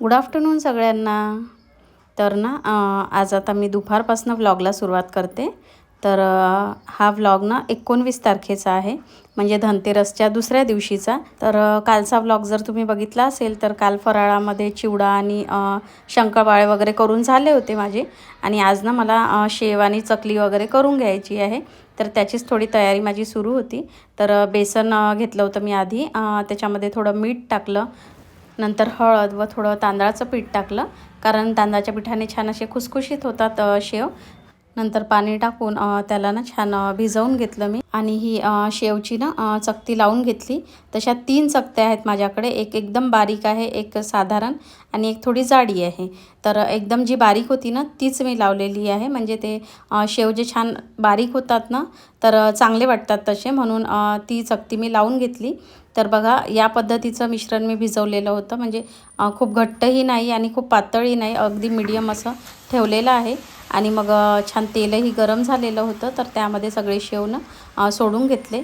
Good afternoon सगळ्यांना. तर ना आज आता मी दुपारपासून व्लॉगला सुरुवात करते. तर हा व्लॉग ना एकोणवीस तारखेचा आहे. म्हणजे धनतेरसच्या दुसऱ्या दिवशीचा. तर कालचा व्लॉग जर तुम्ही बघितला असेल तर काल फराळामध्ये चिवडा आणि शंकरपाळे वगैरे करून झाले होते माझे. आणि आज ना मला शेव आणि चकली वगैरे करून घ्यायची आहे. तर त्याचीच थोडी तयारी माझी सुरू होती. तर बेसन घेतलं होतं मी आधी. त्याच्यामध्ये थोडं मीठ टाकलं. नंतर हळद व थोडं तांदळाचं पीठ टाकलं. कारण तांदळाच्या पिठाने छान असे खुसखुशीत होतात शेव. नंतर पाणी टाकून त्याला ना छान भिजवून घेतलं मी. आणि ही शेवची ना चकती लावून घेतली. तशा तीन चकत्या आहेत माझ्याकडे. एक एकदम बारीक आहे एक साधारण आणि एक थोडी जाडी आहे. तर एकदम जी बारीक होती ना तीच मी लावलेली आहे. म्हणजे ते शेव जे छान बारीक होतात ना तर चांगले वाटतात तसे. म्हणून ती चकती मी लावून घेतली. तर बघा या पद्धतीचं मिश्रण मी भिजवलेलं होतं. म्हणजे खूप घट्टही नाही आणि खूप पातळही नाही. अगदी मिडियम असं ठेवलेलं आहे. आणि मग छान तेलही गरम झालेलं होतं. तर त्यामध्ये सगळे शेव ना सोडून घेतले.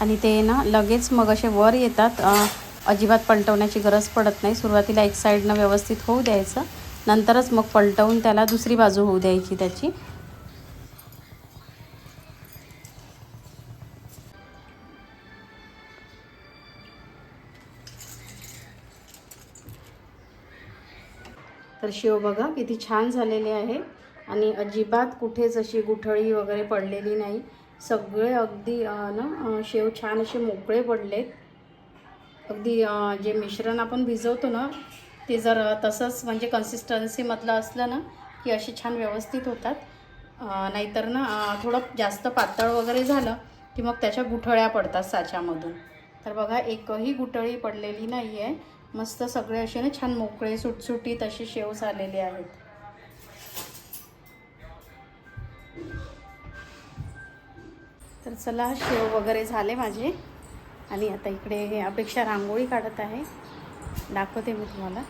आणि ते ना लगेच मग असे वर येतात. अजिबात पलटवण्याची गरज पडत नाही. सुरुवातीला एक साईडनं व्यवस्थित होऊ द्यायचं. नंतरच मग पलटवून त्याला दुसरी बाजू होऊ द्यायची त्याची. तर शेव बघा किती छान झालेले आहे. आणि अजिबात कुठेच अशी गुठळी वगैरे पडलेली नाही. सगळे अगदी ना शेव छान असे मोकळे पडलेत. अगदी जे मिश्रण आपण भिजवतो ना ते जर तसंच म्हणजे कन्सिस्टन्सीमधलं असलं ना की असे छान व्यवस्थित होतात. नाहीतर ना थोडं जास्त पातळ वगैरे झालं की मग त्याच्या गुठळ्या पडतात साच्यामधून. तर बघा एकही गुठळी पडलेली नाही आहे मस्त सगळे असे ना छान मोकळे सुटसुटीत असे शेव झालेले आहेत. तर चला शेव वगैरे झाले माझे. आणि आता इकडे हे अपेक्षा रांगोळी काढत आहे. दाखवते मी तुम्हाला.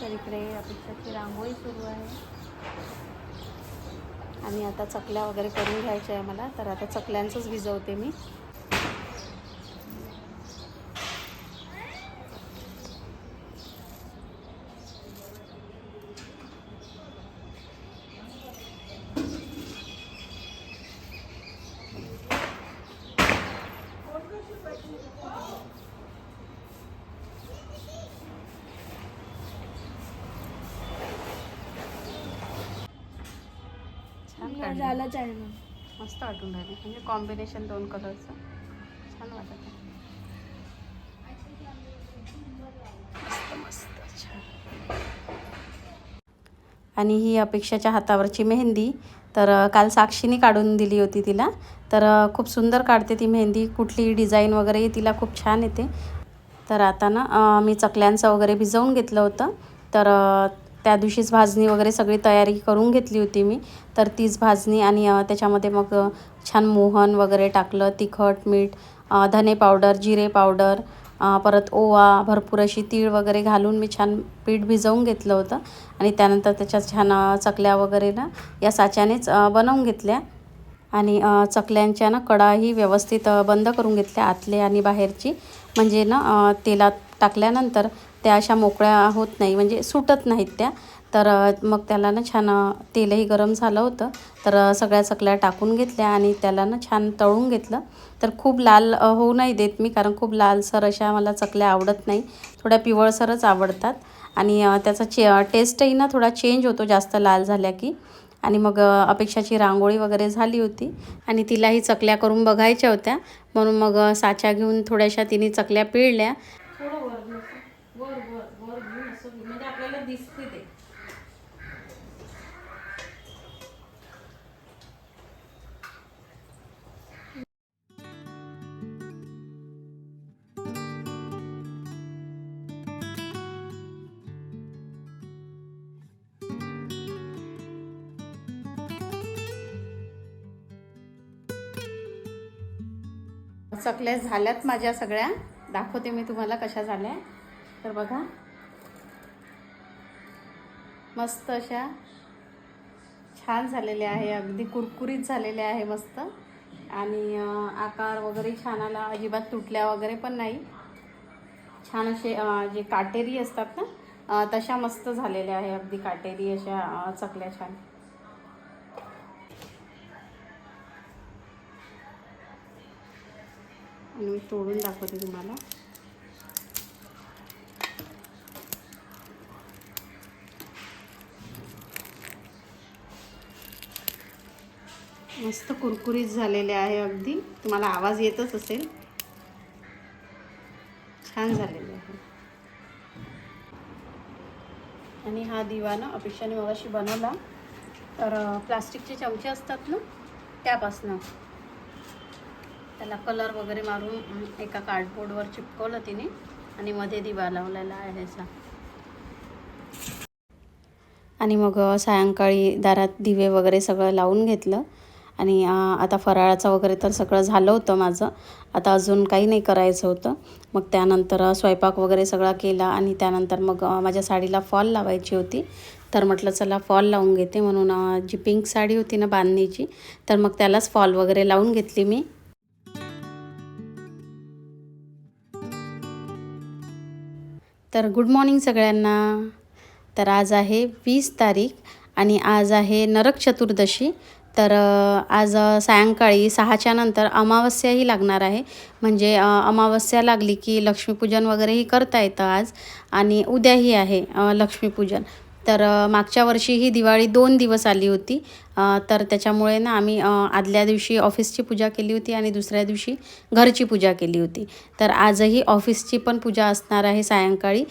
तर इकडे अपेक्षाची रांगोळी सुरू आहे. आणि आता चकल्या वगैरे करून घ्यायच्या आहे मला. तर आता चकल्यांचंच भिजवते मी. काढलं. झालंच आहे मग मस्त वाटून राहिले. म्हणजे कॉम्बिनेशन दोन कलरचं छान वाटत आहे. मस्त मस्त छान. आणि ही अपेक्षाच्या हातावरची मेहंदी. तर काल साक्षीने काढून दिली होती तिला. तर खूप सुंदर काढते ती मेहंदी. कुठली डिझाईन वगैरे तिला खूप छान येते. तर आता ना मी चकल्यांचं वगैरे भिजवून घेतलं होतं. तर त्या दिवशीच भाजणी वगैरे सगळी तयारी करून घेतली होती मी. तर तीच भाजणी आणि त्याच्यामध्ये मग छान मोहन वगैरे टाकलं तिखट मीठ धने पावडर जिरे पावडर परत ओवा भरपूर अशी तीळ वगैरे घालून मी छान पीठ भिजवून घेतलं होतं. आणि त्यानंतर त्याच्या छान चकल्या वगैरे ना या साच्यानेच बनवून घेतल्या. आणि चकल्यांच्या ना कडाही व्यवस्थित बंद करून घेतल्या आतले आणि बाहेरची. म्हणजे ना तेलात टाकल्यानंतर त्या अशा मोकळ्या होत नाही म्हणजे सुटत नाहीत त्या. तर मग त्याला ना छान तेलही गरम झालं होतं. तर सगळ्या चकल्या टाकून घेतल्या आणि त्याला ना छान तळून घेतलं. तर खूप लाल होऊ नाही देत मी कारण खूप लालसर अशा मला चकल्या आवडत नाही. थोड्या पिवळसरच आवडतात. आणि त्याचा चे टेस्टही ना थोडा चेंज होतो जास्त लाल झाल्या की. आणि मग अपेक्षाची रांगोळी वगैरे झाली होती. आणि तिलाही चकल्या करून बघायच्या होत्या. म्हणून मग साच्या घेऊन थोड्याशा तिने चकल्या पिळल्या. वर वर वर घेऊन असं म्हणजे आपल्याला दिसते ते. चकल्या झाल्यात माझ्या सगळ्या. दाखवते मी तुम्हाला कशा झाल्या. तर बघा. मस्त अशा छान झालेल्या आहे अगदी कुरकुरीत झालेल्या आहे मस्त. आणि आकार वगैरे छान आला अजिबात तुटल्या वगैरे पण नाही. छान असे जे काटेरी असतात ना तशा मस्त झालेल्या आहे अगदी काटेरी अशा चकल्या छान. आणि मी तोडून दाखवते तुम्हाला. मस्त कुरकुरीत झालेले आहे अगदी. तुम्हाला आवाज येतच असेल. छान झालेले आहे. आणि हा दिवा ना अपेक्षाने मगाशी बनवला. तर प्लास्टिकचे चमचे असतात ना त्यापासनं. त्याला कलर वगैरे मारून एका कार्डबोर्डवर चिपकवलं तिने आणि मध्ये दिवा लावलेला आहे असा आणि मग सायंकाळी दारात दिवे वगैरे सगळं लावून घेतलं. आणि आता फराळाचं वगैरे तर सगळं झालं होतं माझं. आता अजून काही नाही करायचं होतं. मग त्यानंतर स्वयंपाक वगैरे सगळा केला आणि त्यानंतर मग माझ्या साडीला फॉल लावायची होती. तर म्हटलं चला फॉल लावून घेते. म्हणून जी पिंक साडी होती ना बांधणीची तर मग त्यालाच फॉल वगैरे लावून घेतली मी. तर गुड मॉर्निंग सगळ्यांना. तर आज आहे वीस तारीख आणि आज आहे नरक चतुर्दशी. तर आज सायंकाळी सहाच्या नंतर अमावस्याही लागणार आहे. म्हणजे अमावस्या लागली की लक्ष्मीपूजन वगैरेही करता येतं आज आणि उद्याही आहे लक्ष्मीपूजन. तर मागच्या वर्षी ही दिवाळी दोन दिवस आली होती. तर त्याच्यामुळे ना आम्ही आदल्या दिवशी ऑफिसची पूजा केली होती आणि दुसऱ्या दिवशी घरची पूजा केली होती. तर आजही ऑफिसची पण पूजा असणार आहे सायंकाळी.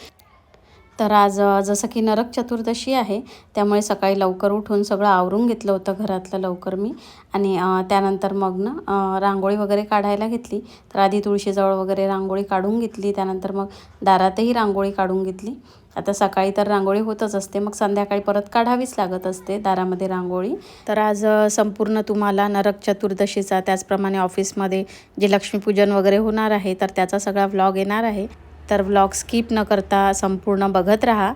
तर आज जसं की नरक चतुर्दशी आहे त्यामुळे सकाळी लवकर उठून सगळं आवरून घेतलं होतं घरातलं लवकर मी. आणि त्यानंतर मग ना रांगोळी वगैरे काढायला घेतली. तर आधी तुळशीजवळ वगैरे रांगोळी काढून घेतली. त्यानंतर मग दारातही रांगोळी काढून घेतली. आता सकाळी तर रांगोळी होतच असते. मग संध्याकाळी परत काढावीच लागत असते दारामध्ये रांगोळी. तर आज संपूर्ण तुम्हाला नरक चतुर्दशीचा त्याचप्रमाणे ऑफिसमध्ये जे लक्ष्मीपूजन वगैरे होणार आहे तर त्याचा सगळा व्लॉग येणार आहे. तर व्लॉग स्किप न करता संपूर्ण बघत राहा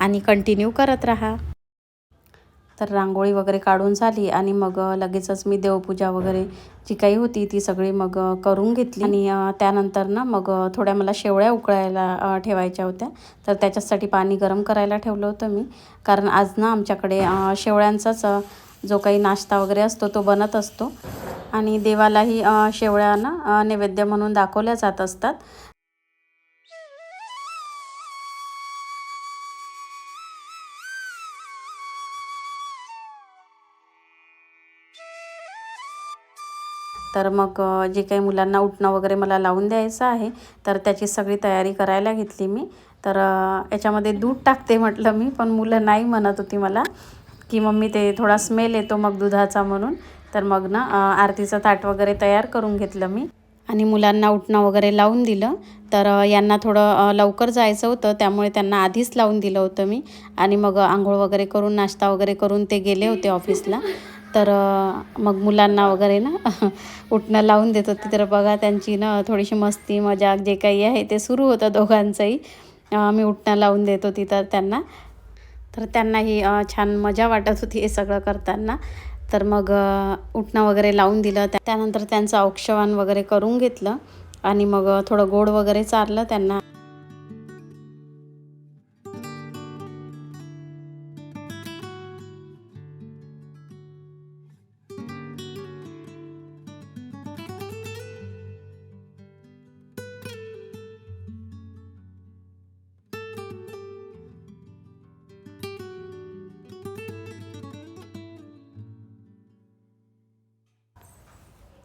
आणि कंटिन्यू करत राहा. तर रांगोळी वगैरे काढून झाली आणि मग लगेचच मी देवपूजा वगैरे जी काही होती ती सगळी मग करून घेतली. आणि त्यानंतर ना मग थोड्या मला शेवळ्या उकळायला ठेवायच्या होत्या. तर त्याच्यासाठी पाणी गरम करायला ठेवलं होतं मी. कारण आज ना आमच्याकडे शेवळ्यांचाच जो काही नाश्ता वगैरे असतो तो बनत असतो. आणि देवालाही शेवळ्या ना नैवेद्य म्हणून दाखवल्या जात असतात. तर मग जे काही मुलांना उठणं वगैरे मला लावून द्यायचं आहे तर त्याची सगळी तयारी करायला घेतली मी. तर याच्यामध्ये दूध टाकते म्हटलं मी पण मुलं नाही म्हणत होती मला की मम्मी ते थोडा स्मेल येतो मग दुधाचा म्हणून. तर मग ना आरतीचं ताट वगैरे तयार करून घेतलं मी. आणि मुलांना उठणं वगैरे लावून दिलं. तर यांना थोडं लवकर जायचं होतं त्यामुळे त्यांना आधीच लावून दिलं होतं मी. आणि मग आंघोळ वगैरे करून नाश्ता वगैरे करून ते गेले होते ऑफिसला तर मग मुलांना वगैरे ना उठणं लावून देत होती. तर बघा त्यांची ना थोडीशी मस्ती मजाक जे काही आहे ते सुरू होतं दोघांचंही. मी उठणं लावून देत होती तर त्यांना. तर त्यांनाही छान मजा वाटत होती हे सगळं करताना. तर मग उठणं वगैरे लावून दिलं. त्या- त्यानंतर त्यांचं औक्षवान वगैरे करून घेतलं. आणि मग थोडं गोड वगैरे चारलं त्यांना.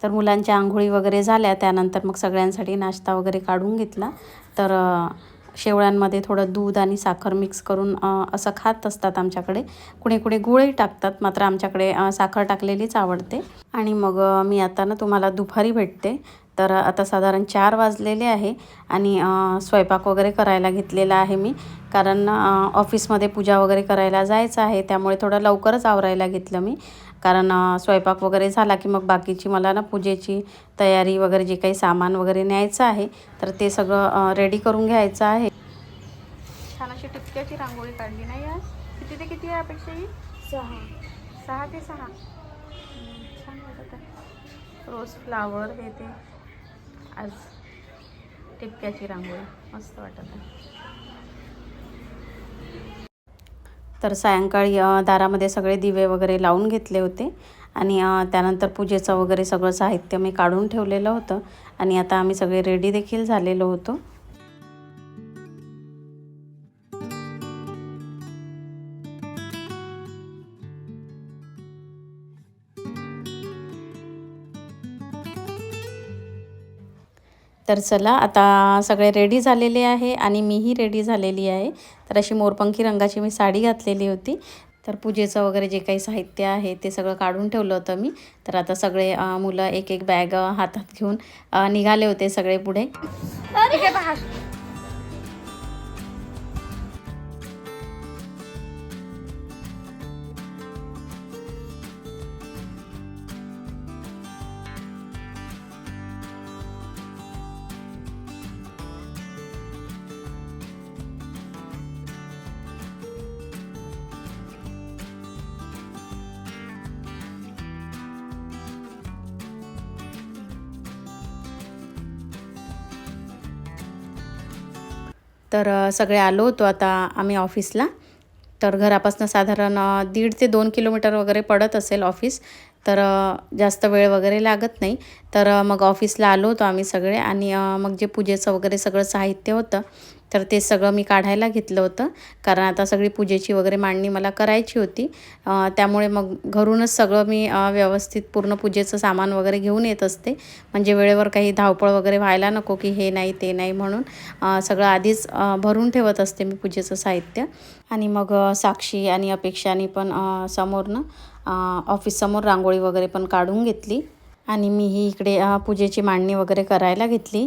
तर मुलांच्या आंघोळी वगैरे झाल्या. त्यानंतर मग सगळ्यांसाठी नाश्ता वगैरे काढून घेतला. तर शेवळ्यांमध्ये थोडं दूध आणि साखर मिक्स करून असं खात असतात आमच्याकडे. कुणी कुणी गुळही टाकतात मात्र आमच्याकडे साखर टाकलेलीच आवडते. आणि मग मी आता ना तुम्हाला दुपारी भेटते. तर आता साधारण चार वाजलेले आहे आणि स्वयंपाक वगैरे करायला घेतलेला आहे मी. कारण ऑफिसमध्ये पूजा वगैरे करायला जायचं आहे. त्यामुळे थोडं लवकरच आवरायला घेतलं मी. कारण स्वयंपाक वगैरे झाला की मग बाकीची मला ना पूजेची तयारी वगैरे जे काही सामान वगैरे न्यायचं आहे तर ते सगळं रेडी करून घ्यायचं आहे. छान अशी टिपक्याची रांगोळी काढली नाही आज. किती ते किती आहे अपेक्षा ही? सहा. सहा ते सहा. छान वाटत आहे. रोज फ्लावर हे ते. आज टिपक्याची रांगोळी. मस्त वाटत आहे. तर सायंकाळी दारामध्ये सगळे दिवे वगैरे लावून घेतले होते. आणि त्यानंतर पूजेचं वगैरे सगळं साहित्य मी काढून ठेवलेलं होतं. आणि आता आम्ही सगळे रेडी देखील झालेलो होतो. तर चला आता सगळे रेडी झालेले आहे आणि मीही रेडी झालेली आहे. तर अशी मोरपंखी रंगाची मी साडी घातलेली होती. तर पूजेचं वगैरे जे काही साहित्य आहे ते सगळं काढून ठेवलं होतं मी. तर आता सगळे मुलं एक एक बॅग हातात घेऊन निघाले होते सगळे पुढे. तर सगळे आलो होतो आता आम्ही ऑफिसला. तर घरापासून साधारण दीड ते दोन किलोमीटर वगैरे पडत असेल ऑफिस. तर जास्त वेळ वगैरे लागत नाही. तर मग ऑफिसला आलो होतो आम्ही सगळे आणि मग जे पूजेचं वगैरे सगळं साहित्य होतं तर ते सगळं मी काढायला घेतलं होतं. कारण आता सगळी पूजेची वगैरे मांडणी मला करायची होती. त्यामुळे मग घरूनच सगळं मी व्यवस्थित पूर्ण पूजेचं सामान वगैरे घेऊन येत असते. म्हणजे वेळेवर काही धावपळ वगैरे व्हायला नको की हे नाही ते नाही म्हणून सगळं आधीच भरून ठेवत असते मी पूजेचं साहित्य. आणि मग साक्षी आणि अपेक्षानी पण समोरनं ऑफिससमोर रांगोळी वगैरे पण काढून घेतली. आणि मीही इकडे पूजेची मांडणी वगैरे करायला घेतली.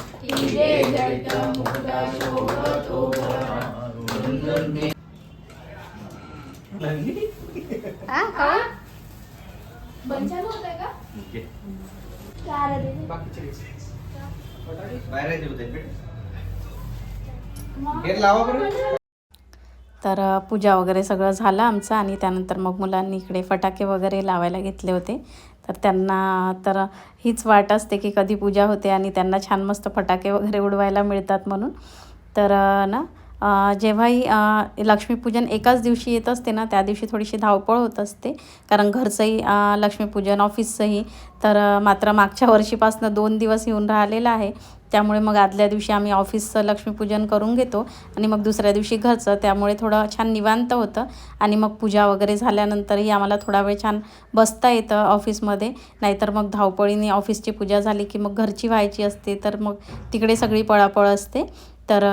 तर पूजा वगैरे सगळं झालं आमचं आणि त्यानंतर मग मुलांनी इकडे फटाके वगैरे लावायला घेतले होते. तर त्यांना तर हीच वाट असते की कधी पूजा होते आणि त्यांना छान मस्त फटाके वगैरे उडवायला मिळतात म्हणून. तर ना जेव्हाही लक्ष्मीपूजन एकाच दिवशी येत असते ना त्या दिवशी थोडीशी धावपळ होत असते. कारण घरचंही लक्ष्मीपूजन ऑफिसचंही तर मात्र मागच्या वर्षीपासून दोन दिवस येऊन राहिलेलं आहे. त्यामुळे मग आदल्या दिवशी आम्ही ऑफिसचं लक्ष्मीपूजन करून घेतो आणि मग दुसऱ्या दिवशी घरचं. त्यामुळे थोडं छान निवांत होतं आणि मग पूजा वगैरे झाल्यानंतरही आम्हाला थोडा वेळ छान बसता येतं ऑफिसमध्ये. नाहीतर मग धावपळीने ऑफिसची पूजा झाली की मग घरची व्हायची असते तर मग तिकडे सगळी पळापळ असते. तर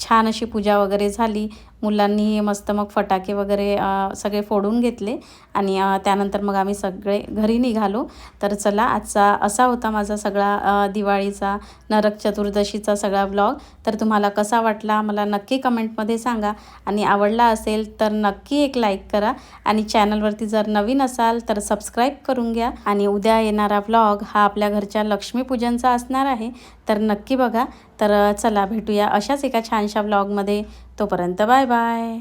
छान अशी पूजा वगैरे झाली. मुलांनी मस्त मग फटाके वगैरे सगळे फोडून घेतले आणि त्यानंतर मग आम्ही सगळे घरी निघालो. तर चला आजचा असा होता माझा सगळा दिवाळीचा नरक चतुर्दशीचा सगळा ब्लॉग. तर तुम्हाला कसा वाटला मला नक्की कमेंटमध्ये सांगा. आणि आवडला असेल तर नक्की एक लाईक करा. आणि चॅनलवरती जर नवीन असाल तर सबस्क्राईब करून घ्या. आणि उद्या येणारा व्लॉग हा आपल्या घरच्या लक्ष्मीपूजनचा असणार आहे. तर नक्की बघा. तर चला भेटूया अशाच एका छानशा ब्लॉगमध्ये तोपर्यंत बाय बाय.